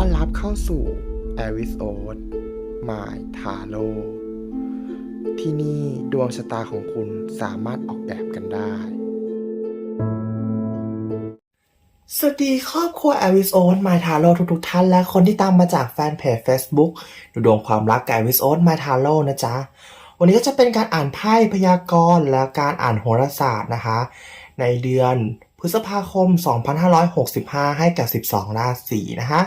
ต้อนรับเข้าสู่ a r i s o d m y t a r o ที่นี่ดวงชะตาของคุณสามารถออกแบบกันได้ สวัสดีครอบครัว a r i s o d My Tarot ทุกๆท่าน และคนที่ตามมาจากแฟนเพจ Facebook ดูดวงความรักกับ a r i s o d My Tarot นะจ๊ะ วันนี้ก็จะเป็นการอ่านไพ่พยากรณ์และการอ่านโหราศาสตร์นะคะ ในเดือนพฤษภาคม 2565 ให้กับ 12 ราศีนะคะ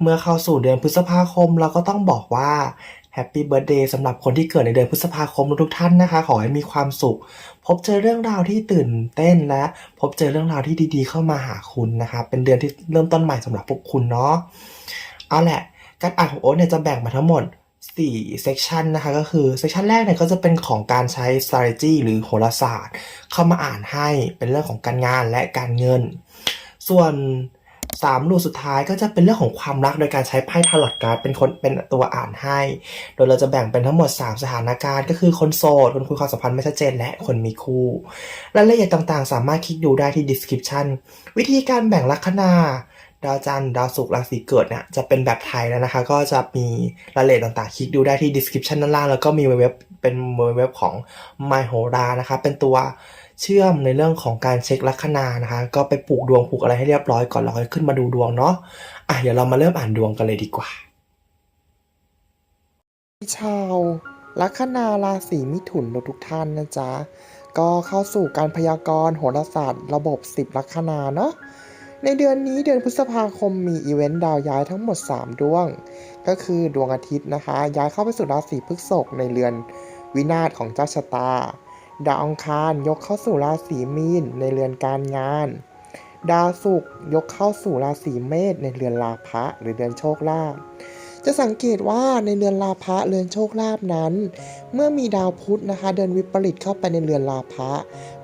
เมื่อเข้าสู่เดือนพฤษภาคมเราก็ต้องบอกว่าแฮปปี้เบิร์ดเดย์สำหรับคนที่เกิดในเดือนพฤษภาคมทุกท่านนะคะ ขอให้มีความสุข พบเจอเรื่องราวที่ตื่นเต้นและ พบเจอเรื่องราวที่ดีๆ เข้ามาหาคุณนะคะเป็นเดือนที่เริ่มต้นใหม่สำหรับพวกคุณเนาะเอาแหละการอ่านของโอ๊ตเนี่ยจะแบ่งมาทั้งหมด4เซกชันนะคะก็คือเซกชันแรกเนี่ยก็จะเป็นของการใช้ strategy หรือโหราศาสตร์ เข้ามาอ่านให้เป็นเรื่องของการงานและการเงิน ส่วน สามรูปสุดท้ายก็จะเป็นเรื่องของความรักโดยการใช้ไพ่ทาร์ลอตการ์ดเป็นคนเป็นตัวอ่านให้ โดยเราจะแบ่งเป็นทั้งหมด 3 สถานการณ์ก็คือคนโสด คนคุยความสัมพันธ์ไม่ชัดเจนและคนมีคู่รายละเอียดต่างๆ สามารถคลิกดูได้ที่ description วิธีการแบ่งลัคนาดาวจันทร์ดาวศุกร์ราศีเกิดเนี่ยจะเป็นแบบไทยแล้วนะคะ ก็จะมีรายละเอียดต่างๆ คลิกดูได้ที่ description ด้านล่างแล้วก็มีเว็บเป็นเว็บของ My h o r a นะคะเป็นตัว เชื่อมในเรื่องของการเช็คลัคนานะคะ ก็ไปปลูกดวงปลูกอะไรให้เรียบร้อยก่อนเราค่อยขึ้นมาดูดวงเนาะอะเดี๋ยวเรามาเริ่มอ่านดวงกันเลยดีกว่า ชาวลัคนาราศีมิถุนทุกท่านนะจ๊ะก็เข้าสู่การพยากรณ์โหราศาสตร์ระบบ 10 ลัคนาเนาะในเดือนนี้เดือนพฤษภาคมมีอีเวนต์ดาวย้ายทั้งหมด 3 ดวง ก็คือดวงอาทิตย์นะคะ ย้ายเข้าไปสู่ราศีพฤษภในเรือนวินาศของเจ้าชะตา ดาวอังคารยกเข้าสู่ราศีมีนในเรือนการงาน ดาวศุกร์ยกเข้าสู่ราศีเมษในเรือนลาภะหรือเรือนโชคลาภจะสังเกตว่าในเรือนลาภะเรือนโชคลาภนั้น เมื่อมีดาวพุธนะคะ เดินวิปริตเข้าไปในเรือนลาภะ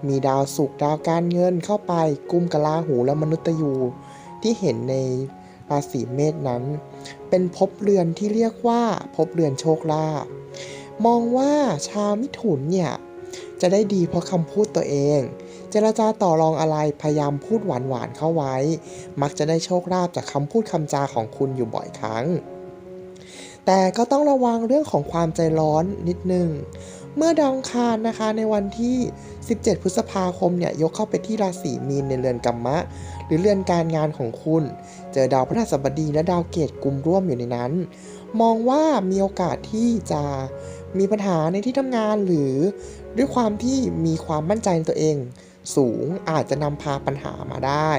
มีดาวศุกร์ดาวการเงินเข้าไปกุมกลาหูและมนุษย์ยูที่เห็นในราศีเมษนั้น เป็นภพเรือนที่เรียกว่าภพเรือนโชคลาภมองว่าชาวมิถุนเนี่ย จะได้ดีเพราะคำพูดตัวเอง เจรจาต่อรองอะไรพยายามพูดหวานๆเข้าไว้ มักจะได้โชคลาภจากคำพูดคำจาของคุณอยู่บ่อยครั้ง แต่ก็ต้องระวังเรื่องของความใจร้อนนิดนึงเมื่อดาวอังคารนะคะในวันที่ 17 พฤษภาคมเนี่ยยกเข้าไปที่ราศีมีนในเรือนกัมมะ หรือเรือนการงานของคุณ เจอดาวพฤหัสบดีและดาวเกตกลุ่มร่วมอยู่ในนั้น มองว่ามีโอกาสที่จะมีปัญหาในที่ทำงานหรือ ด้วยความที่มีความมั่นใจในตัวเอง สูงอาจจะนำพาปัญหามาได้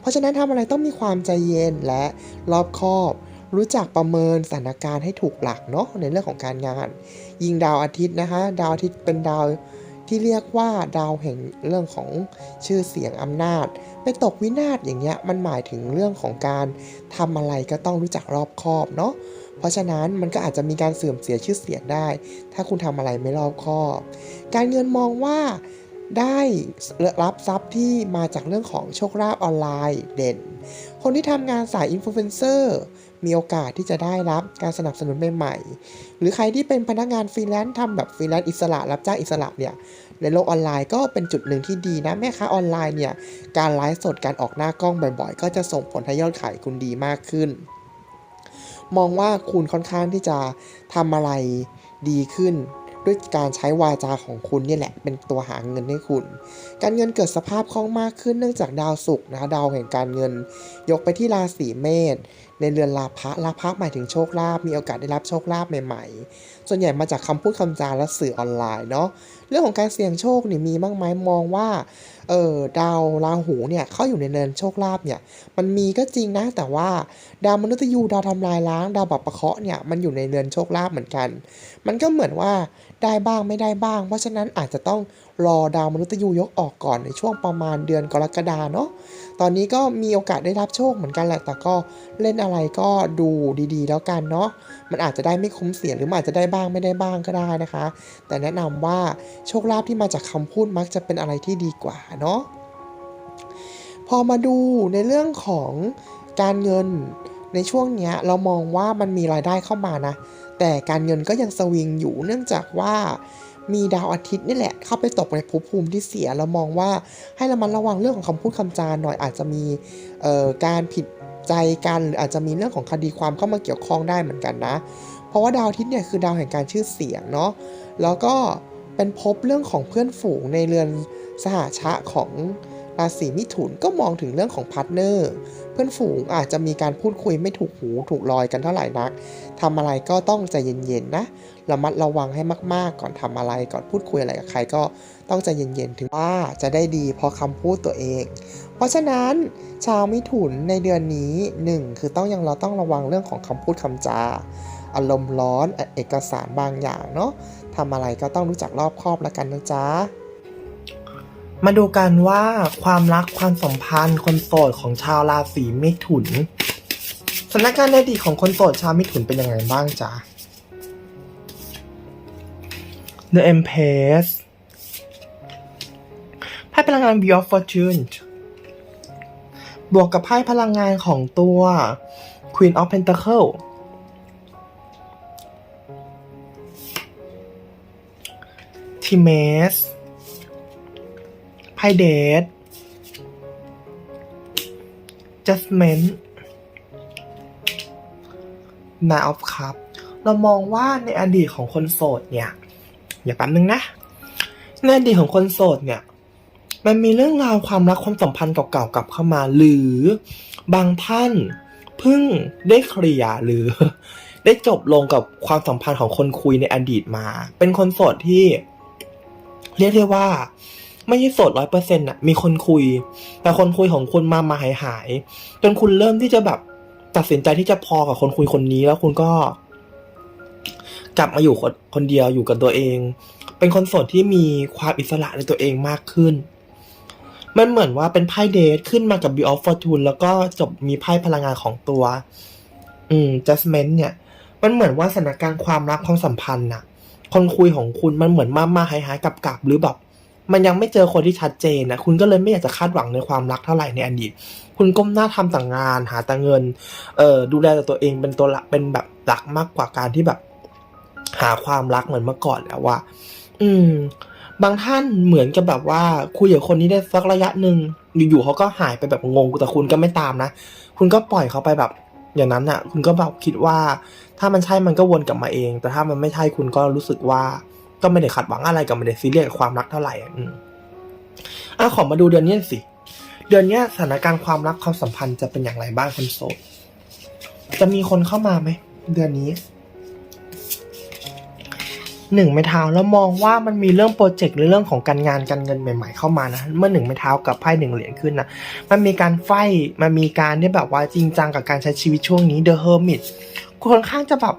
เพราะฉะนั้นทำอะไรต้องมีความใจเย็นและรอบคอบ รู้จักประเมินสถานการณ์ให้ถูกหลักเนาะในเรื่องของการงาน ยิงดาวอาทิตย์นะคะดาวอาทิตย์เป็นดาวที่เรียกว่าดาวแห่งเรื่องของชื่อเสียงอำนาจ ไปตกวินาศอย่างเงี้ยมันหมายถึงเรื่องของการทำอะไรก็ต้องรู้จักรอบคอบเนาะเพราะฉะนั้นมันก็อาจจะมีการเสื่อมเสียชื่อเสียงได้ ถ้าคุณทำอะไรไม่รอบคอบ การเงินมองว่าได้รับทรัพย์ที่มาจากเรื่องของโชคลาภออนไลน์เด่น คนที่ทำงานสายอินฟลูเอนเซอร์มีโอกาสที่จะได้รับการสนับสนุนใหม่ๆ หรือใครที่เป็นพนักงานฟรีแลนซ์ทำแบบฟรีแลนซ์อิสระ รับจ้างอิสระเนี่ย ในโลกออนไลน์ก็เป็นจุดหนึ่งที่ดีนะ แม่ค้าออนไลน์เนี่ย การไลฟ์สดการออกหน้ากล้องบ่อยๆ ก็จะส่งผลให้ยอดขายคุณดีมากขึ้น มองว่าคุณค่อนข้างที่จะทำอะไรดีขึ้น ด้วยการใช้วาจาของคุณนี่แหละเป็นตัวหาเงินให้คุณ การเงินเกิดสภาพคล่องมากขึ้นเนื่องจากดาวศุกร์นะดาวแห่งการเงิน ยกไปที่ราศีเมษในเรือนลาภะลาภะหมายถึงโชคลาภมีโอกาสได้รับโชคลาภใหม่ๆ ส่วนใหญ่มาจากคำพูดคำจาและสื่อออนไลน์เนาะ เรื่องของการเสี่ยงโชคเนี่ยมีบ้างไหมมองว่าเออดาวราหูเนี่ยเข้าอยู่ในเรือนโชคลาภเนี่ยมันมีก็จริงนะแต่ว่าดาวมนุษย์ยูดาวทำลายล้าง ดาวบัพปะเคาะเนี่ยมันอยู่ในเรือนโชคลาภเหมือนกัน มันก็เหมือนว่าได้บ้างไม่ได้บ้าง เพราะฉะนั้นอาจจะต้องรอดาวมนุษย์ยูยกออกก่อนในช่วงประมาณเดือนกรกฎาเนาะตอนนี้ก็มีโอกาสได้รับโชคเหมือนกันแหละแต่ก็เล่นอะไรก็ดูดีๆ แล้วกันเนาะมันอาจจะได้ไม่คุ้มเสียหรือมอาจจะได้บ้างไม่ได้บ้างก็ได้นะคะ แต่แนะนำว่าโชคลาภที่มาจากคำพูดมักจะเป็นอะไรที่ดีกว่าเนาะพอมาดูในเรื่องของการเงินในช่วงนี้เรามองว่ามันมีรายได้เข้ามานะ แต่การเงินก็ยังสวิงอยู่เนื่องจากว่ามีดาวอาทิตย์นี่แหละเข้าไปตกในภพภูมิที่เสียเรามองว่าให้ระมัดระวังเรื่องของคำพูดคำจาหน่อยอาจจะมีการผิดใจกันหรืออาจจะมีเรื่องของคดีความเข้ามาเกี่ยวข้องได้เหมือนกันนะ เพราะว่าดาวอาทิตย์เนี่ยคือดาวแห่งการชื่อเสียงเนาะแล้วก็ เป็นภพเรื่องของเพื่อนฝูงในเรือนสหชะของราศีมิถุนก็มองถึงเรื่องของพาร์ทเนอร์ เพื่อนฝูงอาจจะมีการพูดคุยไม่ถูกหูถูกลอยกันเท่าไหร่นักทำอะไรก็ต้องใจเย็นๆนะระมัดระวังให้มากๆ ก่อนทำอะไรก่อนพูดคุยอะไรกับใครก็ต้องใจเย็นๆถึงว่าจะได้ดีเพราะคำพูดตัวเอง เพราะฉะนั้นชาวมิถุนในเดือนนี้หนึ่งคือต้องยังเราต้องระวังเรื่องของคำพูดคำจา อารมณ์ร้อนเอกสารบางอย่างเนาะ ทำอะไรก็ต้องรู้จักรอบคอบแล้วกันนะจ๊ะ มาดูกันว่าความรักความสัมพันธ์ คนโสดของชาวราศีมิถุนสถานการณ์ในอดีตของคนโสดชาวมิถุนเป็นยังไงบ้างจ๊ะ The Empress ไพ่พลังงาน Wheel of Fortune บวกกับไพ่พลังงานของตัว Queen of Pentacle ทีเมสไพเดท Judgment Nine of Cup เรามองว่าในอดีตของคนโสดเนี่ย อย่าแป๊บนึงนะ ในอดีตของคนโสดเนี่ย มันมีเรื่องราวความรักความสัมพันธ์เก่าๆกลับเข้ามา หรือบางท่านเพิ่งได้เคลียร์หรือ ได้จบลงกับความสัมพันธ์ของคนคุยในอดีตมา เป็นคนโสดที่ เรียกได้ว่า ไม่ใช่โสดร้อยเปอร์เซ็นต์อะมีคนคุย แต่คนคุยของคุณมามาหายหายจนคุณเริ่มที่จะแบบตัดสินใจที่จะพอกับคนคุยคนนี้แล้วคุณก็ กลับมาอยู่คนคนเดียวอยู่กับตัวเอง เป็นคนโสดที่มีความอิสระในตัวเองมากขึ้น มันเหมือนว่าเป็นไพ่เดทขึ้นมากับ b ิ of Fortune แล้วก็จบมีไพ่พลังงานของตัว อืม Judgment เนี่ย มันเหมือนว่าสถานการณ์ความรักความสัมพันธ์น่ะ คนคุยของคุณมันเหมือนมามาหายหายกับกับหรือแบบมันยังไม่เจอคนที่ชัดเจนนะคุณก็เลยไม่อยากจะคาดหวังในความรักเท่าไหร่ในอดีต คุณก้มหน้าทำแต่างาน หาแต่เงินเอ่อดูแลแต่ตัวเองเป็นตัวหลักเป็นแบบหลักมากกว่าการที่แบบ หาความรักเหมือนเมื่อก่อนแล้วว่า อืม บางท่านเหมือนกับแบบว่าคุยกับคนนี้ได้สักระยะหนึ่งอยู่ๆเขาก็หายไปแบบงงแต่คุณก็ไม่ตามนะ คุณก็ปล่อยเขาไปแบบ อย่างนั้นน่ะคุณก็แบบคิดว่า ถ้ามันใช่มันก็วนกลับมาเอง แต่ถ้ามันไม่ใช่คุณก็รู้สึกว่า ก็ไม่ได้ขัดหวังอะไรกับไม่ได้ซีเรียสกับความรักเท่าไหร่อืมอะขอมาดูเดือนนี้สิ เดือนนี้สถานการณ์ความรักความสัมพันธ์จะเป็นอย่างไรบ้างคนโสดจะมีคนเข้ามาไหมเดือนนี้ หนึ่งไม้เท้าแล้วมองว่ามันมีเรื่องโปรเจกต์หรือเรื่องของการงานการเงินใหม่ ๆ เข้ามานะเมื่อหนึ่งไม้เท้ากับไพ่หนึ่งเหรียญขึ้นนะมันมีการไฟมันมีการที่แบบว่าจริงจังกับการใช้ชีวิตช่วงนี้ The Hermit คุณค่อนข้างจะแบบ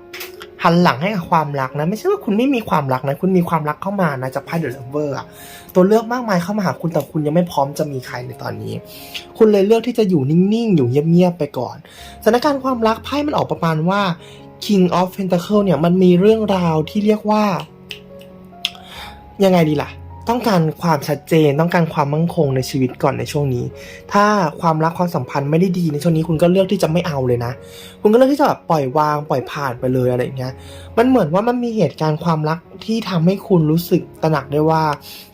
หันหลังให้กับความรักนะ ไม่ใช่ว่าคุณไม่มีความรักนะ คุณมีความรักเข้ามานะจากไพ่ The Lover อะตัวเลือกมากมายเข้ามาหาคุณแต่คุณยังไม่พร้อมจะมีใครในตอนนี้ คุณเลยเลือกที่จะอยู่นิ่งๆ อยู่เงียบๆไปก่อนสถานการณ์ความรักไพ่มันออกประมาณว่า King of Pentacle เนี่ยมันมีเรื่องราวที่เรียกว่า ยังไงดีล่ะ ต้องการความชัดเจนต้องการความมั่งคงในชีวิตก่อนในช่วงนี้ ถ้าความรักความสัมพันธ์ไม่ได้ดีในช่วงนี้คุณก็เลือกที่จะไม่เอาเลยนะ คุณก็เลือกที่จะแบบปล่อยวางปล่อยผ่านไปเลยอะไรอย่างเงี้ยมันเหมือนว่ามันมีเหตุการณ์ความรักที่ทำให้คุณรู้สึกตระหนักได้ว่า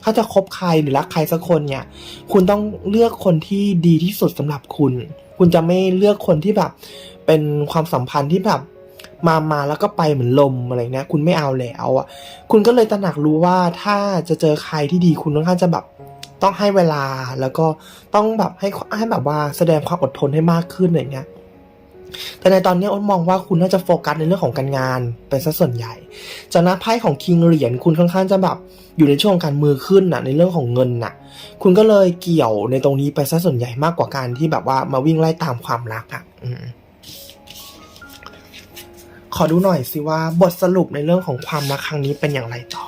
ถ้าจะคบใครหรือรักใครสักคนเนี่ย คุณต้องเลือกคนที่ดีที่สุดสำหรับคุณ คุณจะไม่เลือกคนที่แบบเป็นความสัมพันธ์ที่แบบ มามาแล้วก็ไปเหมือนลมอะไรเงี้ยคุณไม่เอาแล้วอะคุณก็เลยตระหนักรู้ว่าถ้าจะเจอใครที่ดีคุณต้องการจะแบบต้องให้เวลาแล้วก็ต้องแบบให้ให้แบบว่าแสดงความอดทนให้มากขึ้นอะไรเงี้ยแต่ในตอนนี้อ้นมองว่าคุณน่าจะโฟกัสในเรื่องของการงานเป็นซะส่วนใหญ่ จากนั้นไพ่ของคิงเหรียญคุณค่อนข้างจะแบบอยู่ในช่วงการมือขึ้นน่ะในเรื่องของเงินน่ะคุณก็เลยเกี่ยวในตรงนี้ไปซะส่วนใหญ่มากกว่าการที่แบบว่ามาวิ่งไล่ตามความรักอะอืม ขอดูหน่อยสิว่าบทสรุปในเรื่องของความรักครั้งนี้เป็นอย่างไรต่อ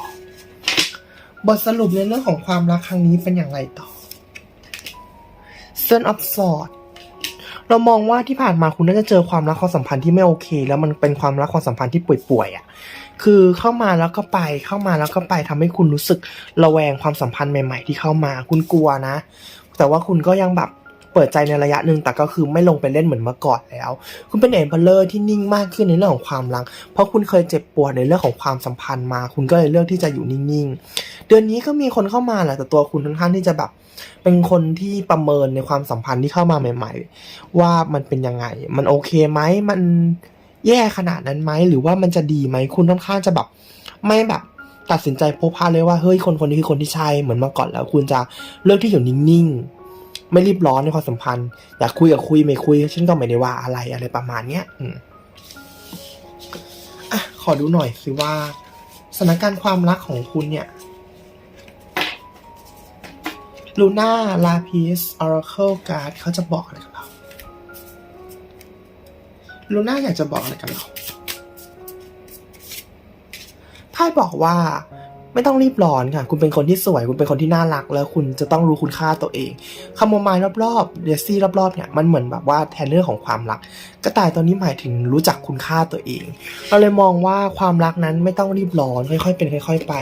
บทสรุปในเรื่องของความรักครั้งนี้เป็นอย่างไรต่อ Son of s w o r d เรามองว่าที่ผ่านมาคุณน่าจะเจอความรักความสัมพันธ์ที่ไม่โอเค แล้วมันเป็นความรักความสัมพันธ์ที่ป่วยๆอะ คือเข้ามาแล้วก็ไปเข้ามาแล้วก็ไปทำให้คุณรู้สึกระแวงความสัมพันธ์ใหม่ ๆ ที่เข้ามา คุณกลัวนะ แต่ว่าคุณก็ยังแบบ เปิดใจในระยะหนึ่งแต่ก็คือไม่ลงไปเล่นเหมือนเมื่อก่อนแล้ว คุณเป็นเอ็นเพลเลอร์ที่นิ่งมากขึ้นในเรื่องของความรัก เพราะคุณเคยเจ็บปวดในเรื่องของความสัมพันธ์มา คุณก็เลยเลือกที่จะอยู่นิ่งๆ เดือนนี้ก็มีคนเข้ามาแหละแต่ตัวคุณค่อนข้างที่จะแบบเป็นคนที่ประเมินในความสัมพันธ์ที่เข้ามาใหม่ ๆ ว่ามันเป็นยังไง มันโอเคไหมมันแย่ขนาดนั้นไหมหรือว่ามันจะดีไหมคุณค่อนข้างจะแบบไม่แบบตัดสินใจพบพาเลยว่าเฮ้ยคนคนนี้คือคนที่ใช่เหมือนเมื่อก่อนแล้ว คุณจะเลือกที่อยู่นิ่งๆ ไม่รีบร้อนในความสัมพันธ์อยากคุยกับคุยไม่คุยฉันก็ไม่ได้ว่าอะไรอะไรประมาณเนี้ยอืมอะขอดูหน่อยสิว่าสถานการณ์ความรักของคุณเนี่ยลูน่าลาพิสออร์เคิลการ์ดเขาจะบอกอะไรกับเราลูน่าอยากจะบอกอะไรกับเราไพ่บอกว่า ไม่ต้องรีบร้อนค่ะ คุณเป็นคนที่สวย คุณเป็นคนที่น่ารัก แล้วคุณจะต้องรู้คุณค่าตัวเองคาโมไมล์รอบๆเดซี่รอบๆเนี่ยมันเหมือนแบบว่าแทนเรื่องของความรัก กระต่ายตัวนี้หมายถึงรู้จักคุณค่าตัวเอง เราเลยมองว่าความรักนั้นไม่ต้องรีบร้อน ค่อยๆเป็นค่อย ๆ ไป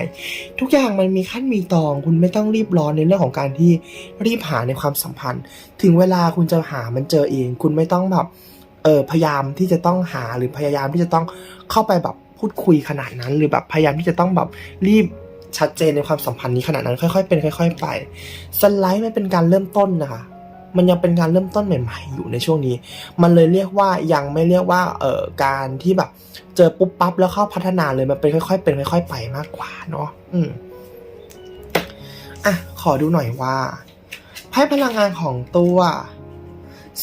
ทุกอย่างมันมีขั้นมีตอนคุณไม่ต้องรีบร้อนในเรื่องของการที่รีบหาในความสัมพันธ์ ถึงเวลาคุณจะหามันเจอเอง คุณไม่ต้องแบบเออพยายามที่จะต้องหาหรือพยายามที่จะต้องเข้าไปแบบ พูดคุยขนาดนั้น หรือแบบพยายามที่จะต้องแบบรีบชัดเจนในความสัมพันธ์นี้ขนาดนั้น ค่อยๆ เป็นค่อย ๆ ไปสไลด์ไม่เป็นการเริ่มต้นนะคะ มันยังเป็นการเริ่มต้นใหม่ ๆ อยู่ในช่วงนี้ มันเลยเรียกว่ายังไม่เรียกว่าเอ่อการที่แบบเจอปุ๊บปั๊บแล้วเข้าพัฒนาเลยมันเป็นค่อย ๆ เป็นค่อย ๆ ไปมากกว่าเนาะอืมอะขอดูหน่อยว่าไพ่พลังงานของตัว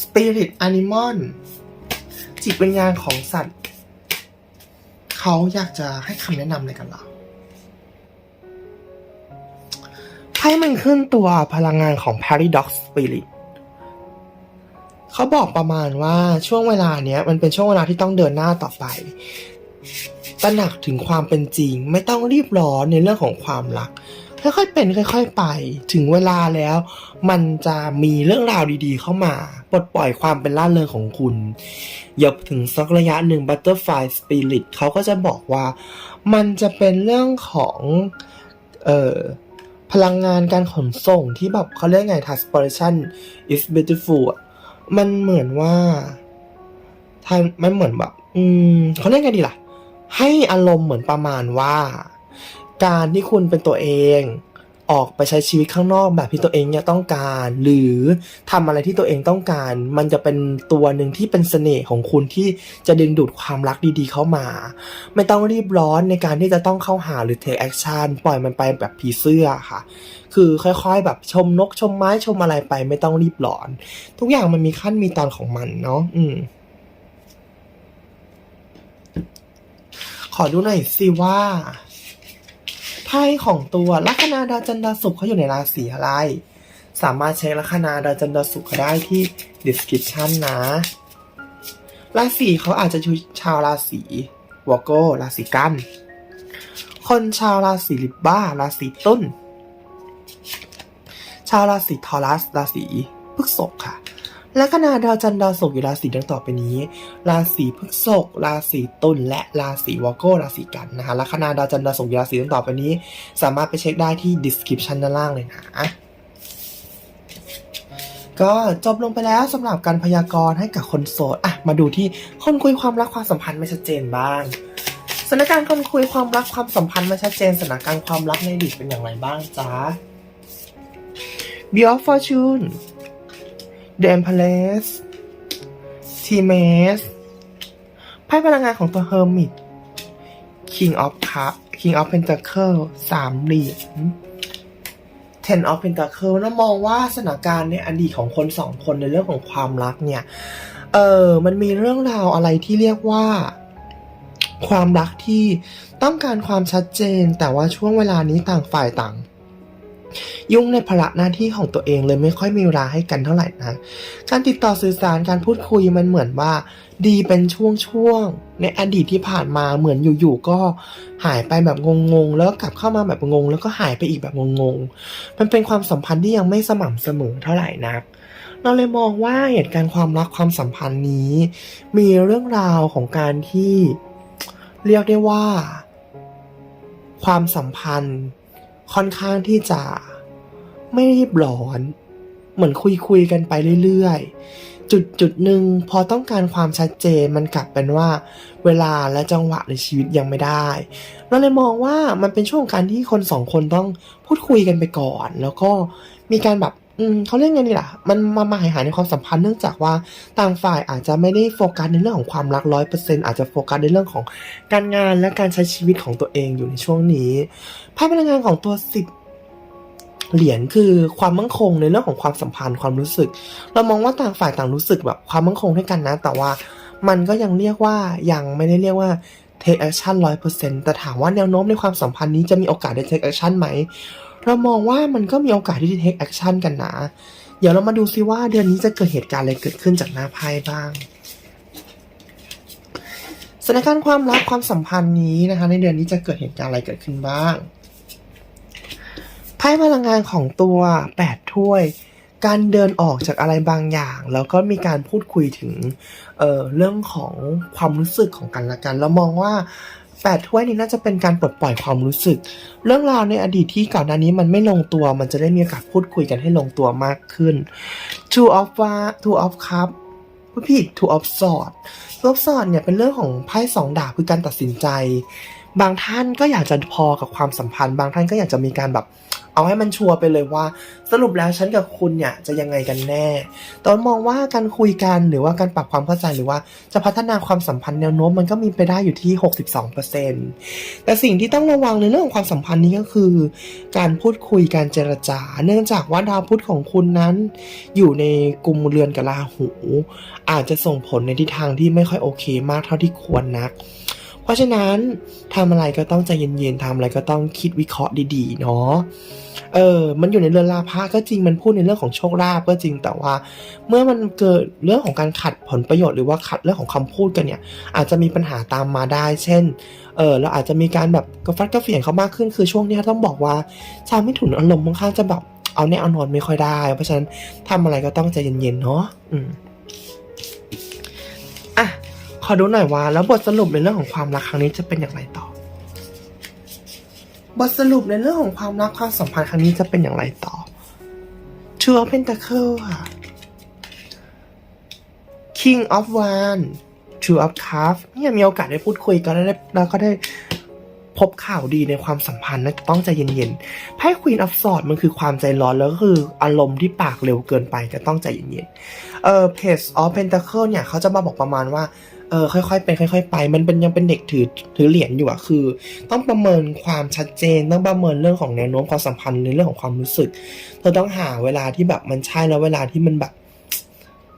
Spirit Animal จิตวิญญาณของสัตว์ เขาอยากจะให้คำแนะนำอะไรกับเราไพ่มันขึ้นตัวพลังงานของ Paradox Spirit เขาบอกประมาณว่าช่วงเวลาเนี้ยมันเป็นช่วงเวลาที่ต้องเดินหน้าต่อไปตระหนักถึงความเป็นจริง ไม่ต้องรีบร้อนในเรื่องของความรัก ค่อยๆเป็นค่อย ๆ ไป ถึงเวลาแล้ว มันจะมีเรื่องราวดีๆ เข้ามา ปลดปล่อยความเป็นล่าเริงของคุณอย่าถึงสักระยะหนึ่ง Butterfly Spirit เขาก็จะบอกว่า มันจะเป็นเรื่องของเอ่อพลังงานการขนส่งที่แบบเขาเรียกไง transportation is beautiful มันเหมือนว่าทามันเหมือนแบบ อืมเขาเรียกไงดีล่ะ ให้อารมณ์เหมือนประมาณว่า การที่คุณเป็นตัวเอง ออกไปใช้ชีวิตข้างนอกแบบที่ตัวเองเนี่ยต้องการ หรือทำอะไรที่ตัวเองต้องการ มันจะเป็นตัวหนึ่งที่เป็นเสน่ห์ของคุณที่จะดึงดูดความรักดีๆ เข้ามา ไม่ต้องรีบร้อนในการที่จะต้องเข้าหาหรือ take action ปล่อยมันไปแบบผีเสื้อค่ะ คือค่อยๆแบบชมนกชมไม้ชมอะไรไป ไม่ต้องรีบร้อน ทุกอย่างมันมีขั้นมีตอนของมันเนาะอืมขอดูหน่อยสิว่า พ่ของตัวลัคนาดาวจันทร์ดาวศุกร์เขาอยู่ในราศีอะไร สามารถเช็คลัคนาดาวจันทร์ดาวศุกร์เขได้ที่ description นะ ราศีเขาอาจจะอยู่ชาวราศีวอโกราศีกัน คนชาวราศีลิบบ้าราศีต้นชาวราศีทอรัสราศีพฤษภค่ะ และขณะดาวจันทร์ดาวศุกร์อยู่ราศีดังต่อไปนี้ ราศีพฤษภราศีตุลและราศีวอโกราศีกันนะคะและขณะดาวจันทร์ดาวศุกร์อยู่ราศีดังต่อไปนี้ สามารถไปเช็คได้ที่ description ด้านล่างเลยนะก็จบลงไปแล้วสำหรับการพยากรณ์ให้กับคนโสดอะมาดูที่คนคุยความรักความสัมพันธ์ไม่ชัดเจนบ้างสถานการณ์คนคุยความรักความสัมพันธ์ไม่ชัดเจนสถานการณ์ความรักในอดีตเป็นอย่างไรบ้างจ๊ะ b e of Fortune The Empress t m a s ไพ่พลังงานของตัว Hermit King of Cup King of Pentacle สามเหรียญ Ten of Pentacle นะมองว่าสถานการณ์ในอดีตของคนสองคนในเรื่องของความรักเนี่ย เออมันมีเรื่องราวอะไรที่เรียกว่า ความรักที่ต้องการความชัดเจน แต่ว่าช่วงเวลานี้ต่างฝ่ายต่าง ยุ่งในภาระหน้าที่ของตัวเองเลยไม่ค่อยมีเวลาให้กันเท่าไหร่นะการติดต่อสื่อสารการพูดคุยมันเหมือนว่า ดีเป็นช่วงๆในอดีตที่ผ่านมาเหมือนอยู่ๆก็หายไปแบบงงๆแล้วก็กลับเข้ามาแบบงง แล้วก็หายไปอีกแบบงงๆมันเป็นความสัมพันธ์ที่ยังไม่สม่ำเสมอเท่าไหร่นักเราเลยมองว่าเหตุการณ์ความรักความสัมพันธ์นี้ มีเรื่องราวของการที่เรียกได้ว่า ความสัมพันธ์ ค่อนข้างที่จะไม่รีบร้อน เหมือนคุยคุยกันไปเรื่อยๆ จุดจุดหนึ่งพอต้องการความชัดเจนมันกลับเป็นว่า เวลาและจังหวะในชีวิตยังไม่ได้เราเลยมองว่ามันเป็นช่วงการที่คนสองคนต้องพูดคุยกันไปก่อน แล้วก็มีการแบบ อืมเขาเรียกไงนี่ล่ะ มันมามาหายหายในความสัมพันธ์เนื่องจากว่าต่างฝ่ายอาจจะไม่ได้โฟกัสในเรื่องของความรักร้อยเปอร์เซ็นต์อาจจะโฟกัสในเรื่องของการงานและการใช้ชีวิตของตัวเองอยู่ในช่วงนี้ไพ่พลังงานของตัวสิบเหรียญคือความมั่นคงในเรื่องของความสัมพันธ์ความรู้สึก เรามองว่าต่างฝ่ายต่างรู้สึกแบบความมั่นคงด้วยกันนะ แต่ว่ามันก็ยังเรียกว่ายังไม่ได้เรียกว่า take action ร้อยเปอร์เซ็นแต่ถามว่าแนวโน้มในความสัมพันธ์นี้จะมีโอกาสได้ take action ไหม เรามองว่ามันก็มีโอกาสที่จะ take action กันนะ เดี๋ยวเรามาดูซิว่าเดือนนี้จะเกิดเหตุการณ์อะไรเกิดขึ้นจากหน้าไพ่บ้างสถานการณ์ความรักความสัมพันธ์นี้นะคะ ในเดือนนี้จะเกิดเหตุการณ์อะไรเกิดขึ้นบ้างไพ่พลังงานของตัวแปดถ้วย การเดินออกจากอะไรบางอย่าง แล้วก็มีการพูดคุยถึงเออเรื่องของความรู้สึกของกันและกัน เรามองว่า แปดถ้วยนี้น่าจะเป็นการปลดปล่อยความรู้สึก เรื่องราวในอดีตที่ก่อนหน้านี้มันไม่ลงตัว มันจะได้มีโอกาสพูดคุยกันให้ลงตัวมากขึ้น two of ว่า two of cup ผู้ผิด two of sword two of sword เนี่ยเป็นเรื่องของไพ่สองดาบคือการตัดสินใจ บางท่านก็อยากจะพอกับความสัมพันธ์ บางท่านก็อยากจะมีการแบบ เอาให้มันชัวร์ไปเลยว่า สรุปแล้วฉันกับคุณเนี่ยจะยังไงกันแน่ตอนมองว่าการคุยกันหรือว่าการปรับความเข้าใจหรือว่าจะพัฒนาความสัมพันธ์แนวโน้มมันก็มีไปได้อยู่ที่ 62%แต่สิ่งที่ต้องระวังในเรื่องของความสัมพันธ์นี้ก็คือ การพูดคุยการเจรจา เนื่องจากว่าดาวพุธของคุณนั้น อยู่ในกลุ่มเรือนกับราหู อาจจะส่งผลในทิศทางที่ไม่ค่อยโอเคมากเท่าที่ควรนัก เพราะฉะนั้นทำอะไรก็ต้องใจเย็นๆทำอะไรก็ต้องคิดวิเคราะห์ดีๆเนาะเออ มันอยู่ในเรือนลาภะก็จริง มันพูดในเรื่องของโชคลาภก็จริง แต่ว่า เมื่อมันเกิดเรื่องของการขัดผลประโยชน์หรือว่าขัดเรื่องของคำพูดกันเนี่ย อาจจะมีปัญหาตามมาได้ เช่น เออเราอาจจะมีการแบบกระฟัดกระเฟียนเขามากขึ้น คือช่วงนี้ต้องบอกว่าชาวไมิถุนอารมณ์ค่อนข้างจะแบบเอาแน่เอานอนไม่ค่อยได้ เพราะฉะนั้นทำอะไรก็ต้องใจเย็นๆเนาะ อืมอะ ขอดูหน่อยว่า แล้วบทสรุปในเรื่องของความรักครั้งนี้จะเป็นอย่างไรต่อ บทสรุปในเรื่องของความรักความสัมพันธ์ครั้งนี้จะเป็นอย่างไรต่อ Two of Pentacle ค่ะ King of Wands Two of Cups เนี่ยมีโอกาสได้พูดคุยกันแล้วแล้วก็ได้ พบข่าวดีในความสัมพันธ์นะต้องใจเย็นๆไพ่ Queen of Swords มันคือความใจร้อนแล้วก็คืออารมณ์ที่ปากเร็วเกินไปก็ต้องใจเย็นๆเอ่อ Page of Pentacle เนี่ยเขาจะมาบอกประมาณว่าเออค่อยๆเป็นค่อย ๆ ไป มันเป็นยังเป็นเด็กถือถือเหรียญอยู่อะคือ ต้องประเมินความชัดเจนต้องประเมินเรื่องของแนวโน้มความสัมพันธ์ในเรื่องของความรู้สึกเธอต้องหาเวลาที่แบบมันใช่แล้วเวลาที่มันแบบ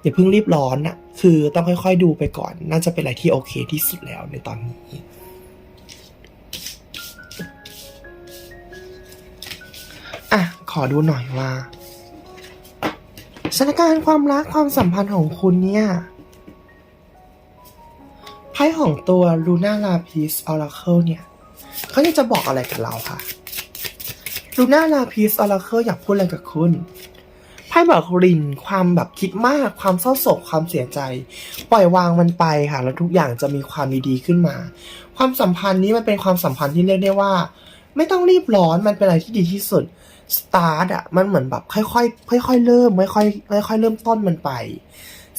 อย่าเพิ่งรีบร้อนอะคือต้องค่อย ๆ ดูไปก่อน น่าจะเป็นอะไรที่โอเคที่สุดแล้วในตอนนี้ อะขอดูหน่อยว่าสถานการณ์ความรักความสัมพันธ์ของคุณเนี่ยไพ่ของตัว Luna Lapis Oracle เนี่ยเขาอยากจะบอกอะไรกับเราค่ะ Luna Lapis Oracle อยากพูดอะไรกับคุณไพ่บอกรินความแบบคิดมาก ความเศร้าโศกความเสียใจ ปล่อยวางมันไปค่ะ แล้วทุกอย่างจะมีความดีๆขึ้นมา ความสัมพันธ์นี้มันเป็นความสัมพันธ์ที่เรียกได้ว่า ไม่ต้องรีบร้อนมันเป็นอะไรที่ดีที่สุด สตาร์ทอะมันเหมือนแบบค่อยๆค่อยๆเริ่มค่อยๆค่อยๆเริ่มต้นมันไป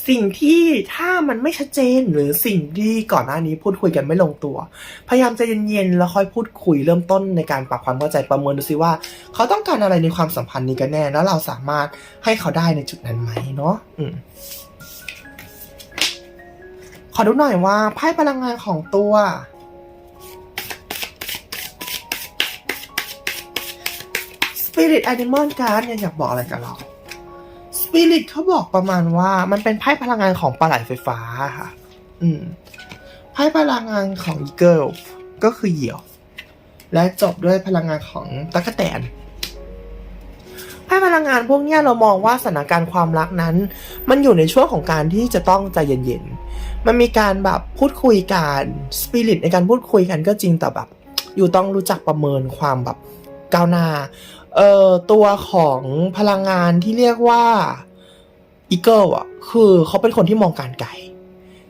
สิ่งที่ถ้ามันไม่ชัดเจนหรือสิ่งที่ก่อนหน้านี้พูดคุยกันไม่ลงตัว พยายามใจเย็นๆแล้วค่อยพูดคุยเริ่มต้นในการปรับความเข้าใจประเมินดูซิว่า เขาต้องการอะไรในความสัมพันธ์นี้กันแน่ แล้วเราสามารถให้เขาได้ในจุดนั้นไหมเนาะอืมขอดูหน่อยว่าไพ่พลังงานของตัว Spirit Animal Card เนี่ยอยากบอกอะไรกับเรา Spirit เขาบอกประมาณว่ามันเป็นไพ่พลังงานของปลาไหลไฟฟ้าค่ะ อืม ไพ่พลังงานของ Eagle ก็คือเหยี่ยว และจบด้วยพลังงานของตั๊กแตนไพ่พลังงานพวกนี้เรามองว่าสถานการณ์ความรักนั้น มันอยู่ในช่วงของการที่จะต้องใจเย็นๆ มันมีการแบบพูดคุยกันสปิริตในการพูดคุยกันก็จริงแต่แบบ อยู่ต้องรู้จักประเมินความแบบก้าวหน้า เอ่อตัวของพลังงานที่เรียกว่าอีเกิลอะ คือเขาเป็นคนที่มองการไกล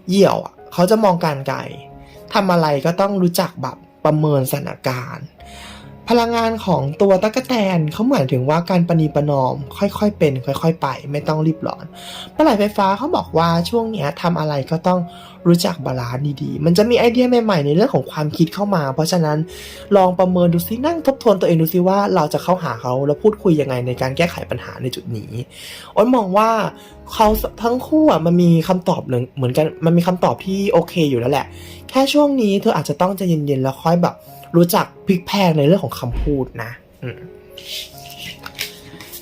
เหยี่ยวอะเขาจะมองการไกลทำอะไรก็ต้องรู้จักแบบประเมินสถานการณ์ พลังงานของตัวตั๊กแตนเขาหมายถึงว่าการประนีประนอม ค่อยๆเป็น ค่อย ๆ ไป ไม่ต้องรีบร้อนปลาไหลไฟฟ้าเขาบอกว่าช่วงเนี้ยทำอะไรก็ต้องรู้จักบาลานซ์ดีๆ มันจะมีไอเดียใหม่ๆ ในเรื่องของความคิดเข้ามา เพราะฉะนั้นลองประเมินดูซินั่งทบทวนตัวเองดูซิว่าเราจะเข้าหาเขาแล้วพูดคุยยังไงในการแก้ไขปัญหาในจุดนี้อ้นมองว่าเขาทั้งคู่อะมันมีคำตอบหนึ่งเหมือนกันมันมีคำตอบที่โอเคอยู่แล้วแหละ แค่ช่วงนี้เธออาจจะต้องใจเย็นๆแล้วค่อยแบบ รู้จักพลิกแพลงในเรื่องของคำพูดนะ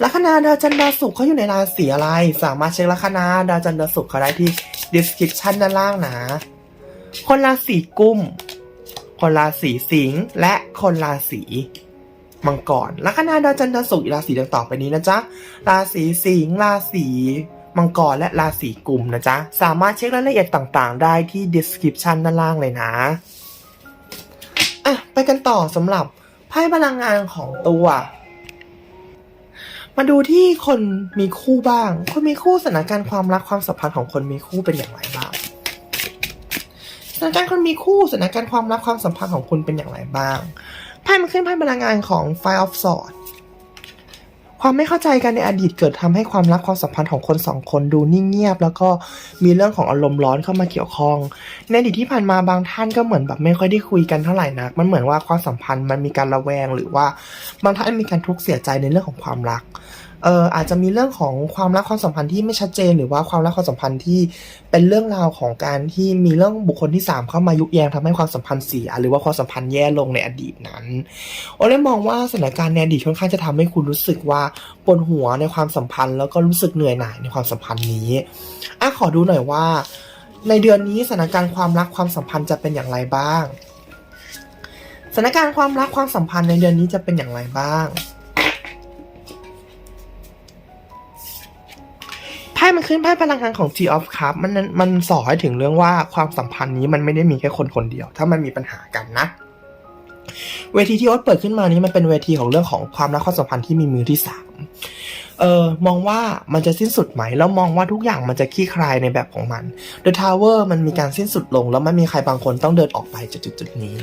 ลัคนาดาวจันทร์ดาวศุกร์เขาอยู่ในราศีอะไร สามารถเช็คลัคนาดาวจันทร์ดาวศุกร์เขาได้ที่ description ด้านล่างนะ คนราศีกุม คนราศีสิงห์และคนราศีมังกรลัคนาดาวจันทร์ดาวศุกร์ราศีดังต่อไปนี้นะจ๊ะ ราศีสิงห์ราศีมังกรและราศีกุมนะจ๊ะ สามารถเช็ครายละเอียดต่างๆ ได้ที่ description ด้านล่างเลยนะ อะไปกันต่อสำหรับไพ่พลังงานของตัว มาดูที่คนมีคู่บ้าง คนมีคู่สถานการณ์ความรักความสัมพันธ์ของคนมีคู่เป็นอย่างไรบ้างสถานการณ์คนมีคู่สถานการณ์ความรักความสัมพันธ์ของคุณเป็นอย่างไรบ้างไพ่มันขึ้นไพ่พลังงานของ Five of Swords ความไม่เข้าใจกันในอดีตเกิดทำให้ความรักความสัมพันธ์ของคนสองคนดูนิ่งเงียบ แล้วก็มีเรื่องของอารมณ์ร้อนเข้ามาเกี่ยวข้อง ในอดีตที่ผ่านมาบางท่านก็เหมือนแบบไม่ค่อยได้คุยกันเท่าไหร่นัก มันเหมือนว่าความสัมพันธ์มันมีการระแวงหรือว่าบางท่านมีการทุกข์เสียใจในเรื่องของความรัก เอออาจจะมีเรื่องของความรักความสัมพันธ์ที่ไม่ชัดเจน หรือว่าความรักความสัมพันธ์ที่เป็นเรื่องราวของการที่มีเรื่องบุคคลที่สามเข้ามายุแยงทำให้ความสัมพันธ์เสีย หรือว่าความสัมพันธ์แย่ลงในอดีตนั้นโอเล่มองว่าสถานการณ์ในอดีตค่อนข้างจะทำให้คุณรู้สึกว่าปวดหัวในความสัมพันธ์ แล้วก็รู้สึกเหนื่อยหน่ายในความสัมพันธ์นี้อะขอดูหน่อยว่า ในเดือนนี้สถานการณ์ความรักความสัมพันธ์จะเป็นอย่างไรบ้างสถานการณ์ความรักความสัมพันธ์ในเดือนนี้จะเป็นอย่างไรบ้าง พ่มันขึ้นไพ่พลังงานของ G of Cup มันนั้นมันสอให้ถึงเรื่องว่าความสัมพันธ์นี้มันไม่ได้มีแค่คนคนเดียว ถ้ามันมีปัญหากันนะ เวทีที่โอ๊ตเปิดขึ้นมานี้มันเป็นเวทีของเรื่องของความรักความสัมพันธ์ที่มีมือที่สาม เออมองว่ามันจะสิ้นสุดไหม แล้วมองว่าทุกอย่างมันจะคลี่คลายในแบบของมัน The Tower มันมีการสิ้นสุดลง แล้วมันมีใครบางคนต้องเดินออกไปจากจุดๆนี้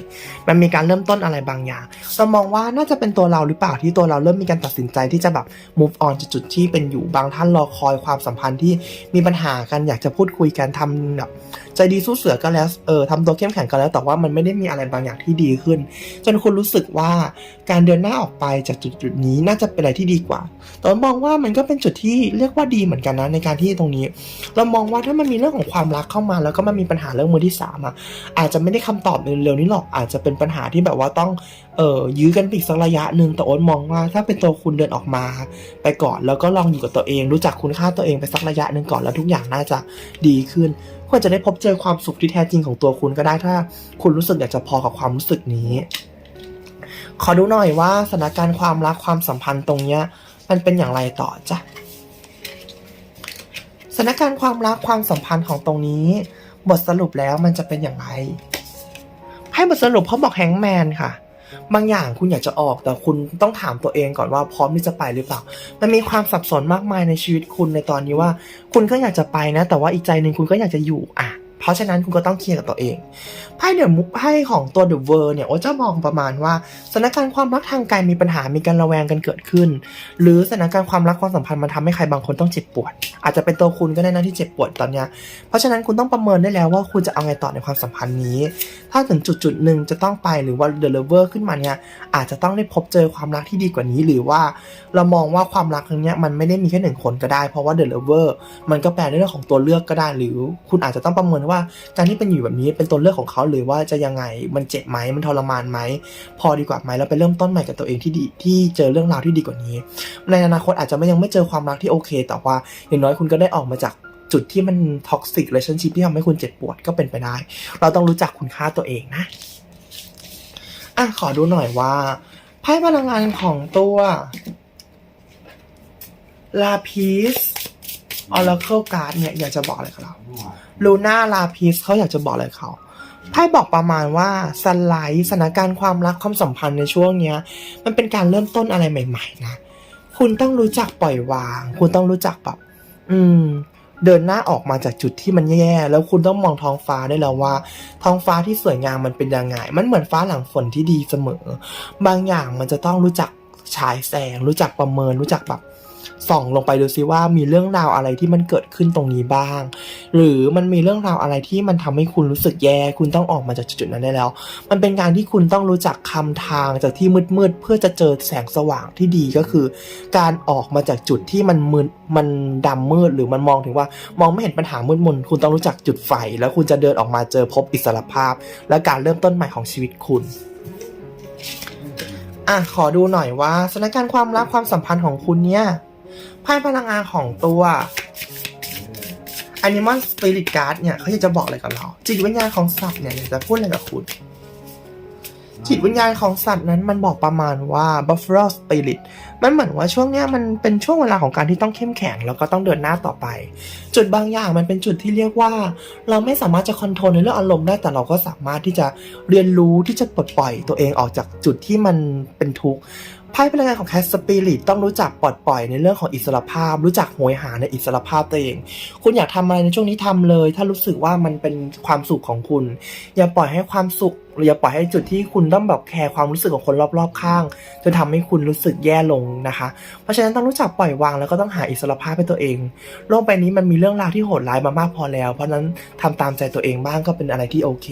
มันมีการเริ่มต้นอะไรบางอย่างเรามองว่าน่าจะเป็นตัวเราหรือเปล่าที่ตัวเราเริ่มมีการตัดสินใจที่จะแบบ move on จากจุดที่เป็นอยู่บางท่านรอคอยความสัมพันธ์ที่มีปัญหากันอยากจะพูดคุยกันทำแบบ ใจดีสู้เสือก็แล้วเออทำตัวเข้มแข็งก็แล้ว แต่ว่ามันไม่ได้มีอะไรบางอย่างที่ดีขึ้น จนคุณรู้สึกว่าการเดินหน้าออกไปจากจุดจุดนี้น่าจะเป็นอะไรที่ดีกว่าต่ว่ามองว่ามันก็เป็นจุดที่เรียกว่าดีเหมือนกันนะในการที่ตรงนี้ เรามองว่าถ้ามันมีเรื่องของความรักเข้ามา แล้วก็มันมีปัญหาเรื่องมือที่สามอะอาจจะไม่ได้คำตอบเร็วๆนี้หรอกอาจจะเป็นปัญหาที่แบบว่าต้องเอ่อยื้อกันอีกสักระยะหนึ่งแต่โอ๊ตมองว่าถ้าเป็นตัวคุณเดินออกมา ไปก่อนแล้วก็ลองอยู่กับตัวเอง รู้จักคุณค่าตัวเองไปสักระยะหนึ่งก่อนแล้วทุกอย่างน่าจะดีขึ้น คุณจะได้พบเจอความสุขที่แท้จริงของตัวคุณก็ได้ถ้า คุณรู้สึกอยากจะพอกับความรู้สึกนี้ ขอดูหน่อยว่าสถานการณ์ความรักความสัมพันธ์ตรงเนี้ย มันเป็นอย่างไรต่อจ้ะสถานการณ์ความรักความสัมพันธ์ของตรงนี้ บทสรุปแล้วมันจะเป็นอย่างไร ให้บทสรุปเขาบอกแฮงแมนค่ะ บางอย่างคุณอยากจะออกแต่คุณต้องถามตัวเองก่อนว่าพร้อมที่จะไปหรือเปล่า มันมีความสับสนมากมายในชีวิตคุณในตอนนี้ว่า คุณก็อยากจะไปนะ แต่ว่าอีกใจหนึ่งคุณก็อยากจะอยู่อะ เพราะฉะนั้นคุณก็ต้องเคลียร์กับตัวเองไพ่เดอะมุกไพ่ของตัวเดอะเวอร์เนี่ยโอจะมองประมาณว่าสถานการณ์ความรักทางไกลมีปัญหามีการระแวงกันเกิดขึ้น หรือสถานการณ์ความรักความสัมพันธ์มันทำให้ใครบางคนต้องเจ็บปวด อาจจะเป็นตัวคุณก็ได้นะที่เจ็บปวดตอนเนี้ยเพราะฉะนั้นคุณต้องประเมินได้แล้วว่าคุณจะเอาไงต่อในความสัมพันธ์นี้ ถ้าถึงจุดจุดหนึ่งจะต้องไปหรือว่าเดอะเลเวอร์ขึ้นมาเนี่ยอาจจะต้องได้พบเจอความรักที่ดีกว่านี้ หรือว่าเรามองว่าความรักครั้งเนี้ยมันไม่ได้มีแค่หนึ่งคนก็ได้เพราะว่าเดอะเลเวอร์มันก็แปลเรื่องของตัวเลือกก็ได้หรือ คุณอาจจะต้องประเมินว่าการที่เป็นอยู่แบบนี้เป็นตัวเลือกของเขาหรือว่าจะยังไงมันเจ็บไหมมันทรมานไหมพอดีกว่าไหมแล้วไปเริ่มต้นใหม่กับตัวเองที่ดีที่เจอเรื่องราวที่ดีกว่านี้ ในอนาคตอาจจะไม่ยังไม่เจอความรักที่โอเค แต่ว่าอย่างน้อยคุณก็ได้ออกมาจากจุดที่มันท็อกซิกเ a t i o n s h i p ที่ทำให้คุณเจ็บปวดก็เป็นไปได้ เราต้องรู้จักคุณค่าตัวเองนะ อะขอดูหน่อยว่าไพ่พลังงานของตัวลาพีสออร์เคิลการ์ดเนี่ยอยากจะบอกอะไรกับเรา ลูน่าลาพีสเขาอยากจะบอกอะไรเขาไพ่บอกประมาณว่าสไลด์สถานการณ์ความรักความสัมพันธ์ในช่วงเนี้ย มันเป็นการเริ่มต้นอะไรใหม่ ๆ นะ คุณต้องรู้จักปล่อยวาง คุณต้องรู้จักแบบอืม เดินหน้าออกมาจากจุดที่มันแย่แล้วคุณต้องมองท้องฟ้าได้แล้วว่า ท้องฟ้าที่สวยงามมันเป็นยังไง มันเหมือนฟ้าหลังฝนที่ดีเสมอ บางอย่างมันจะต้องรู้จักฉายแสง รู้จักประเมินรู้จักแบบ ส่องลงไปดูซิว่ามีเรื่องราวอะไรที่มันเกิดขึ้นตรงนี้บ้าง หรือมันมีเรื่องราวอะไรที่มันทำให้คุณรู้สึกแย่ คุณต้องออกมาจากจุดนั้นได้แล้ว มันเป็นการที่คุณต้องรู้จักคำทางจากที่มืดๆเพื่อจะเจอแสงสว่างที่ดีก็คือ การออกมาจากจุดที่มันมืดมันดำมืดหรือมันมองถึงว่ามองไม่เห็นปัญหามืดมนคุณต้องรู้จักจุดไฟ แล้วคุณจะเดินออกมาเจอพบอิสรภาพ และการเริ่มต้นใหม่ของชีวิตคุณอะขอดูหน่อยว่าสถานการณ์ความรักความสัมพันธ์ของคุณเนี่ย ไพ่พลังงานของตัว Animal Spirit Card เนี่ยเขาอยากจะบอกอะไรกับเรา จิตวิญญาณของสัตว์เนี่ยอยากจะพูดอะไรกับคุณ จิตวิญญาณของสัตว์นั้นมันบอกประมาณว่า Buffalo Spirit มันเหมือนว่าช่วงเนี้ยมันเป็นช่วงเวลาของการที่ต้องเข้มแข็งแล้วก็ต้องเดินหน้าต่อไป จุดบางอย่างมันเป็นจุดที่เรียกว่า เราไม่สามารถจะคอนโทรลในเรื่องอารมณ์ได้แต่เราก็สามารถที่จะเรียนรู้ที่จะปลดปล่อยตัวเองออกจากจุดที่มันเป็นทุกข์ ไพ่พลังงานของแคสสปิริตต้องรู้จักปลดปล่อยในเรื่องของอิสรภาพ รู้จักโหยหาในอิสรภาพตัวเอง คุณอยากทำอะไรในช่วงนี้ทำเลย ถ้ารู้สึกว่ามันเป็นความสุขของคุณ อย่าปล่อยให้ความสุขออย่าปล่อยให้จุดที่คุณต้องแบบแคร์ความรู้สึกของคนรอบๆข้างจะทำให้คุณรู้สึกแย่ลงนะคะ เพราะฉะนั้นต้องรู้จักปล่อยวางแล้วก็ต้องหาอิสรภาพให้ตัวเอง โลกใบนี้มันมีเรื่องราวที่โหดร้ายมามากพอแล้ว เพราะฉะนั้นทำตามใจตัวเองบ้างก็เป็นอะไรที่โอเค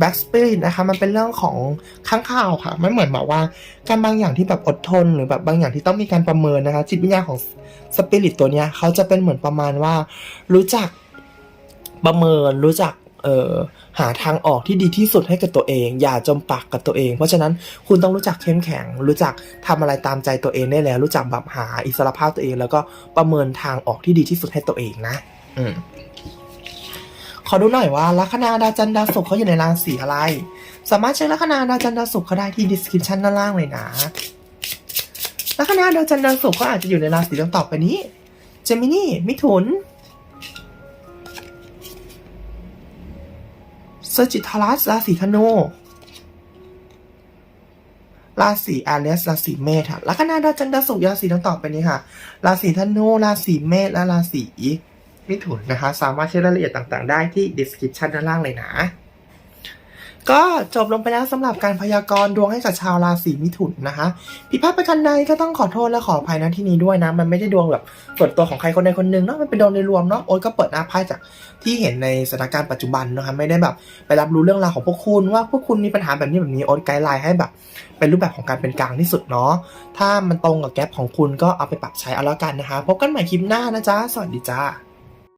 Back Spirit นะคะมันเป็นเรื่องของข้างข่าวค่ะมันเหมือนแบบว่าการบางอย่างที่แบบอดทน หรือแบบบางอย่างที่ต้องมีการประเมินนะคะ จิตวิญญาณของสปิริตตัวเนี้ยเขาจะเป็นเหมือนประมาณว่า รู้จักประเมินรู้จักเออ หาทางออกที่ดีที่สุดให้กับตัวเอง อย่าจมปักกับตัวเอง เพราะฉะนั้นคุณต้องรู้จักเข้มแข็ง รู้จักทำอะไรตามใจตัวเองได้แล้ว รู้จักแบบหาอิสรภาพตัวเอง แล้วก็ประเมินทางออกที่ดีที่สุดให้ตัวเองนะ อืมขอดูหน่อยว่าลัคนาดาวจันทร์ดาวศุกร์เขาอยู่ในราศีอะไร สามารถเช็คลัคนาดาวจันทร์ดาวศุกร์เขาได้ที่ description ด้านล่างเลยนะลัคนาดาวจันทร์ดาวศุกร์เขาอาจจะอยู่ในราศีดังต่อไปนี้เจมินี่มิถุน ซจิทารัสราศีธนูราศีอาเลีสราศีเมษค่ะลัคนาดาวจันทร์ดาวศุกร์ราศีดังต่อไปนี้ค่ะราศีธนูราศีเมษและราศีมิถุนนะคะ สามารถเช็ครายละเอียดต่างๆ ได้ที่ description ด้านล่างเลยนะ ก็จบลงไปแล้วสำหรับการพยากรณ์ดวงให้กับชาวราศีมิถุนนะคะผิดพลาดประการใดก็ต้องขอโทษและขออภัยนะที่นี้ด้วยนะ มันไม่ได้ดวงแบบส่วนตัวของใครคนใดคนหนึ่งเนาะมันเป็นดวงในรวมเนาะโอ๊ตก็เปิดหน้าไพ่จากที่เห็นในสถานการณ์ปัจจุบันนะคะไม่ได้แบบไปรับรู้เรื่องราวของพวกคุณว่าพวกคุณมีปัญหาแบบนี้แบบนี้โอ๊ตไกด์ไลน์ให้แบบ เป็นรูปแบบของการเป็นกลางที่สุดเนาะถ้ามันตรงกับแก๊ปของคุณก็เอาไปปรับใช้เอาแล้วกันนะคะพบกันใหม่คลิปหน้านะจ๊ะสวัสดีจ้า